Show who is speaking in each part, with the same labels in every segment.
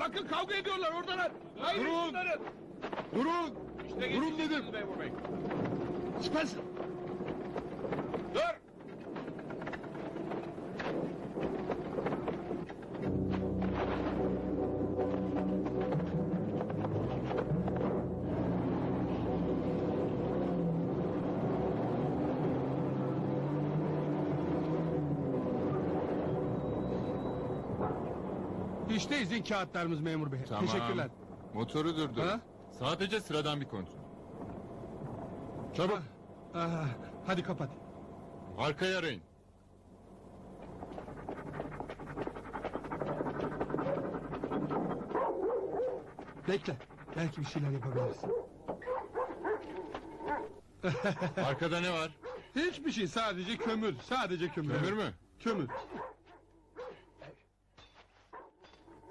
Speaker 1: bakın kavga ediyorlar oradalar. Hayır
Speaker 2: Durun.
Speaker 1: şunları.
Speaker 2: Durun!
Speaker 1: İşte
Speaker 2: Durun dedim.
Speaker 1: memur bey.
Speaker 2: Spencer!
Speaker 1: Dur.
Speaker 2: İşte izin kağıtlarımız memur bey.
Speaker 3: Tamam.
Speaker 2: Teşekkürler.
Speaker 3: Motoru durdur.
Speaker 2: Ha?
Speaker 3: Sadece sıradan bir kontrol.
Speaker 2: Çabuk. Aha, hadi kapat.
Speaker 3: Arkaya arayın.
Speaker 2: Bekle. Belki bir şeyler yapabiliriz.
Speaker 3: Arkada ne var?
Speaker 2: Hiçbir şey sadece kömür. Sadece kömür.
Speaker 3: Kömür mü?
Speaker 2: Kömür.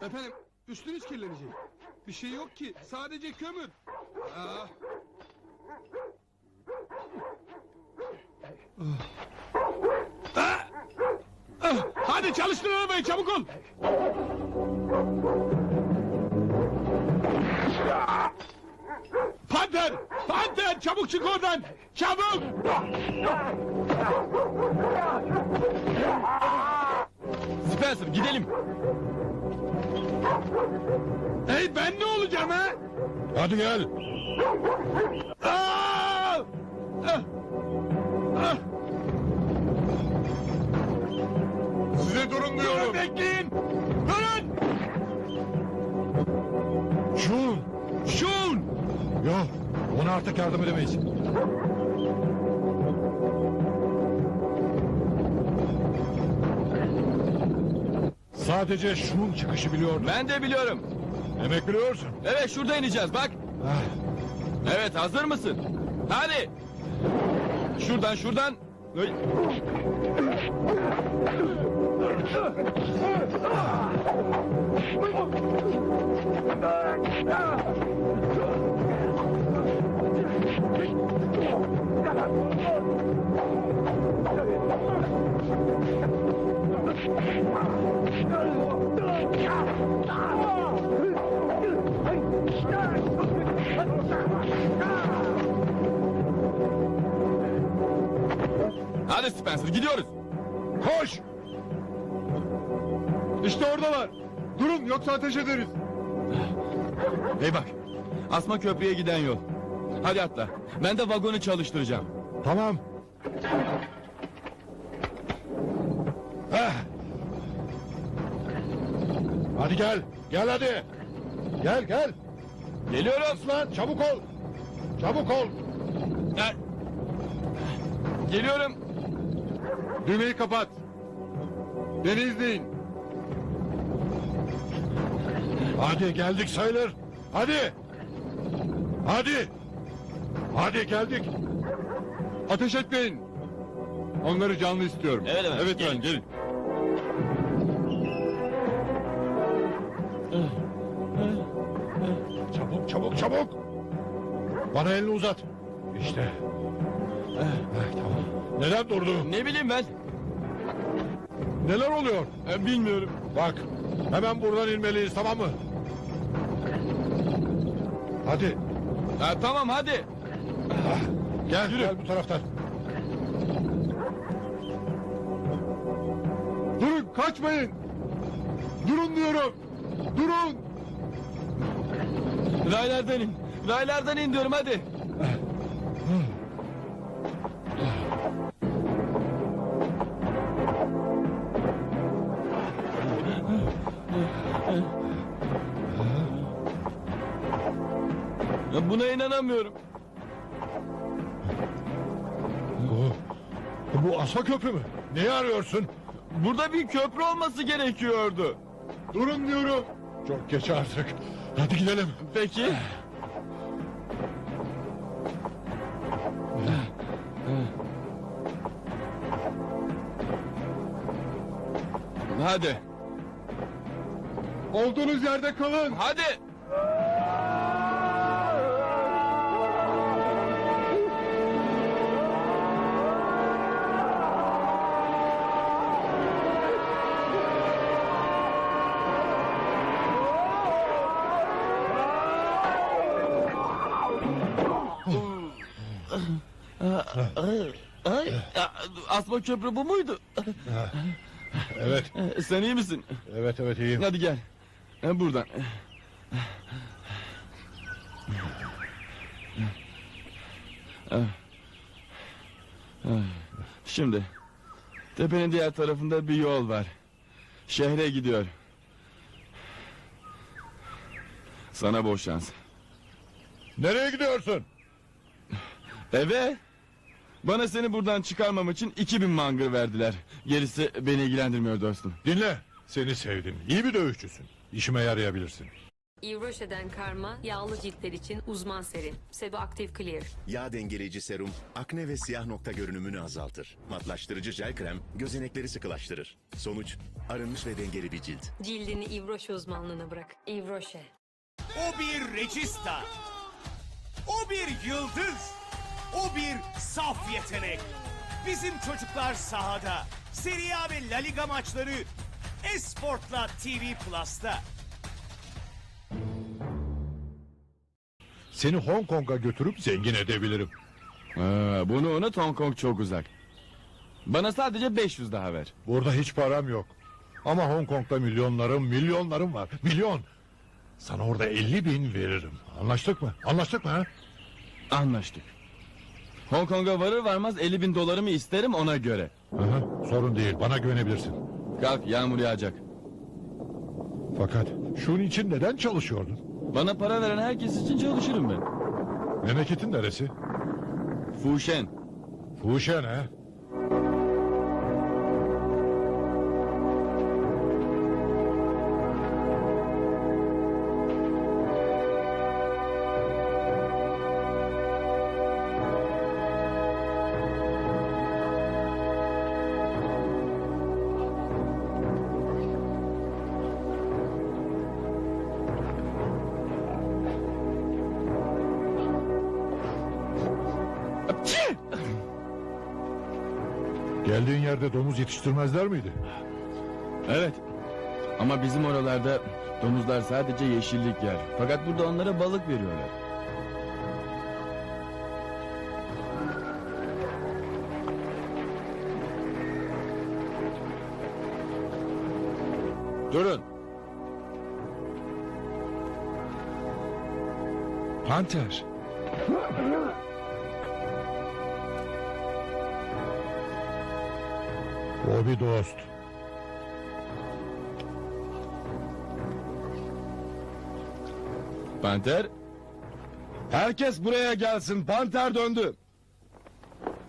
Speaker 2: Efendim üstünüz kirlenecek. Bir şey yok ki. Sadece kömür. Aa. Ah. Ah, Hadi çalıştır arabayı çabuk ol. Panter! Panter! Çabuk çık oradan! Çabuk!
Speaker 1: Spencer gidelim.
Speaker 2: Hey ben ne olacağım ha?
Speaker 3: Hadi gel.
Speaker 2: Aa! Ah! Ah!
Speaker 3: Size durun
Speaker 2: Durun
Speaker 3: diyorum.
Speaker 2: bekleyin! Durun!
Speaker 3: Şun.
Speaker 2: Şun!
Speaker 3: Yok. Ona artık yardım edemeyiz. Sadece şunun çıkışı biliyordum.
Speaker 1: Ben de biliyorum.
Speaker 3: Demek biliyorsun.
Speaker 1: Evet şurada ineceğiz bak.
Speaker 3: Ah,
Speaker 1: Evet hazır mısın? Hadi. Şuradan şuradan. Ay. Hadi Spencer gidiyoruz.
Speaker 2: Koş! İşte oradalar. Durun yoksa ateş ederiz.
Speaker 1: Hey bak. Asma köprüye giden yol. Hadi atla. Ben de vagonu çalıştıracağım.
Speaker 3: tamam. Ah. Hadi gel. Gel hadi. Gel gel.
Speaker 1: Geliyorum.
Speaker 3: Aslan çabuk ol. Çabuk ol.
Speaker 1: Ha. Geliyorum.
Speaker 3: Düğmeyi kapat. Beni izleyin. Hadi geldik sayılır. Hadi. Hadi. Hadi geldik. Ateş etmeyin. Onları canlı istiyorum.
Speaker 1: Evet, evet.
Speaker 3: Evet ben gelin. Çabuk çabuk çabuk. Bana elini uzat. İşte. Tamam. Neden durdu?
Speaker 1: Ne bileyim ben.
Speaker 3: Neler oluyor?
Speaker 1: E, bilmiyorum.
Speaker 3: Bak hemen buradan inmeliyiz tamam mı? Hadi
Speaker 1: Ha, tamam hadi.
Speaker 3: gel gel bu taraftan. Durun kaçmayın. Durun diyorum. Durun.
Speaker 1: Raylardan in. Raylardan in diyorum hadi. Ya Buna inanamıyorum.
Speaker 3: Bu, bu asma köprü mü? Neyi arıyorsun?
Speaker 1: Burada bir köprü olması gerekiyordu.
Speaker 3: Durun diyorum. Çok geç artık. Hadi gidelim.
Speaker 1: Peki. Hadi.
Speaker 3: Olduğunuz yerde kalın.
Speaker 1: Hadi. Ay, ay, ya, asma köprü bu muydu?
Speaker 3: Evet,
Speaker 1: Sen iyi misin?
Speaker 3: evet, evet iyiyim.
Speaker 1: Hadi gel. Buradan. Şimdi tepenin diğer tarafında bir yol var. Şehre gidiyor. Sana bol şans.
Speaker 3: Nereye gidiyorsun?
Speaker 1: Eve. Bana seni buradan çıkarmam için 2000 mangır verdiler. Gerisi beni ilgilendirmiyor dostum.
Speaker 3: Dinle, seni sevdim. İyi bir dövüşçüsün. İşime yarayabilirsin.
Speaker 4: Yves Rocher'den karma yağlı ciltler için uzman seri. Sebo Active Clear.
Speaker 5: Yağ dengeleyici serum, akne ve siyah nokta görünümünü azaltır. Matlaştırıcı jel krem, gözenekleri sıkılaştırır. Sonuç, arınmış ve dengeli bir cilt.
Speaker 4: Cildini Yves Rocher uzmanlığına bırak. Yves Rocher.
Speaker 6: O bir regista. O bir yıldız. O bir saf yetenek. Bizim çocuklar sahada. Serie A ve La Liga maçları Esport'la TV Plus'ta.
Speaker 3: Seni Hong Kong'a götürüp zengin edebilirim.
Speaker 1: Aa, bunu unut Hong Kong çok uzak. Bana sadece 500 daha ver.
Speaker 3: Burada hiç param yok. Ama Hong Kong'da milyonlarım, milyonlarım var. Milyon. Sana orada 50 bin veririm. Anlaştık mı? Anlaştık mı ha?
Speaker 1: Anlaştık. Hong Kong'a varır varmaz 50 bin dolarımı isterim ona göre.
Speaker 3: Aha, sorun değil. Bana güvenebilirsin.
Speaker 1: Kalk yağmur yağacak.
Speaker 3: Fakat şunun için neden çalışıyordun?
Speaker 1: Bana para veren herkes için çalışırım ben.
Speaker 3: Memleketin neresi?
Speaker 1: Fuşen.
Speaker 3: Fuşen ha? Geldiğin yerde domuz yetiştirmezler miydi?
Speaker 1: Evet. Ama bizim oralarda domuzlar sadece yeşillik yer. Fakat burada onlara balık veriyorlar. Durun.
Speaker 2: Panter.
Speaker 3: O bir dost.
Speaker 1: Panter. Herkes buraya gelsin. Panter döndü.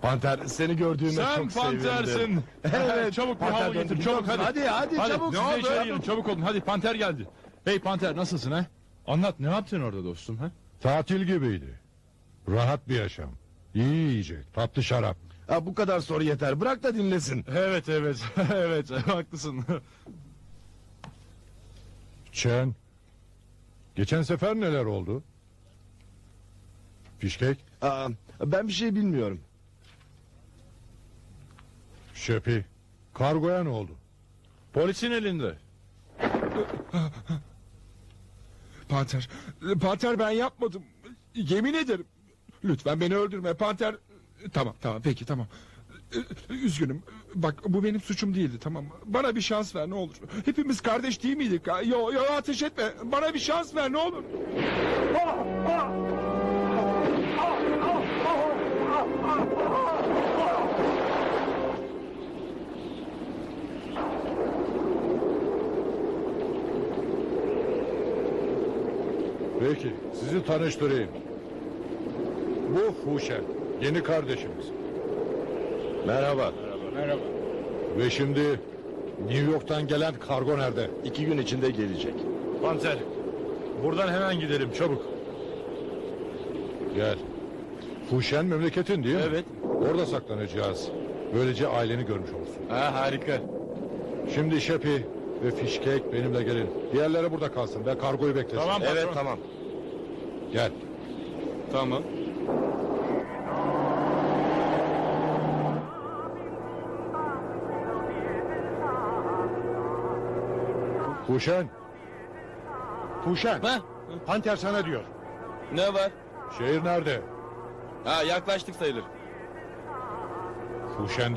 Speaker 3: Panter seni gördüğüme
Speaker 7: Sen
Speaker 3: çok sevindim.
Speaker 7: pantersin. Evet. çabuk bir
Speaker 3: Panter
Speaker 7: havlu
Speaker 3: döndü.
Speaker 7: getir. Çabuk hadi.
Speaker 3: Hadi, hadi, çabuk.
Speaker 7: Ne oldu? çabuk olun. Hadi panter geldi. Hey panter nasılsın ha? Anlat ne yaptın orada dostum ha?
Speaker 3: Tatil gibiydi. Rahat bir yaşam. İyi yiyecek, tatlı şarap.
Speaker 8: Ha, bu kadar soru yeter. Bırak da dinlesin.
Speaker 7: Evet evet. evet haklısın.
Speaker 3: Çen. Geçen sefer neler oldu? Fişkek,
Speaker 8: Aa, ben bir şey bilmiyorum.
Speaker 3: şepi. Kargoya ne oldu?
Speaker 7: Polisin elinde.
Speaker 2: Panter. Panter ben yapmadım. Yemin ederim. Lütfen beni öldürme Panter. Tamam tamam peki tamam. Üzgünüm. Bak bu benim suçum değildi tamam? Bana bir şans ver ne olur. Hepimiz kardeş değil miydik? Yo yo ateş etme. Bana bir şans ver ne olur.
Speaker 3: Peki, sizi tanıştırayım. Bu Fuşen, yeni kardeşimiz.
Speaker 8: Merhaba.
Speaker 3: Ve şimdi New York'tan gelen kargo nerede?
Speaker 8: İki gün içinde gelecek.
Speaker 7: Panter. Buradan hemen gidelim çabuk.
Speaker 3: Gel. Fuşen memleketin değil mi?
Speaker 1: Evet.
Speaker 3: Orada saklanacağız. Böylece aileni görmüş olursun.
Speaker 1: Ha, harika.
Speaker 3: Şimdi Şepi ve Fişkek benimle gelin. Diğerleri burada kalsın ve kargoyu beklesin.
Speaker 7: Tamam patron.
Speaker 8: Evet tamam.
Speaker 3: Gel.
Speaker 1: Tamam.
Speaker 3: Puşen. Puşen.
Speaker 1: Ha?
Speaker 3: Panter sana diyor.
Speaker 1: Ne var?
Speaker 3: Şehir nerede?
Speaker 1: Ha yaklaştık sayılır.
Speaker 3: Puşen değil.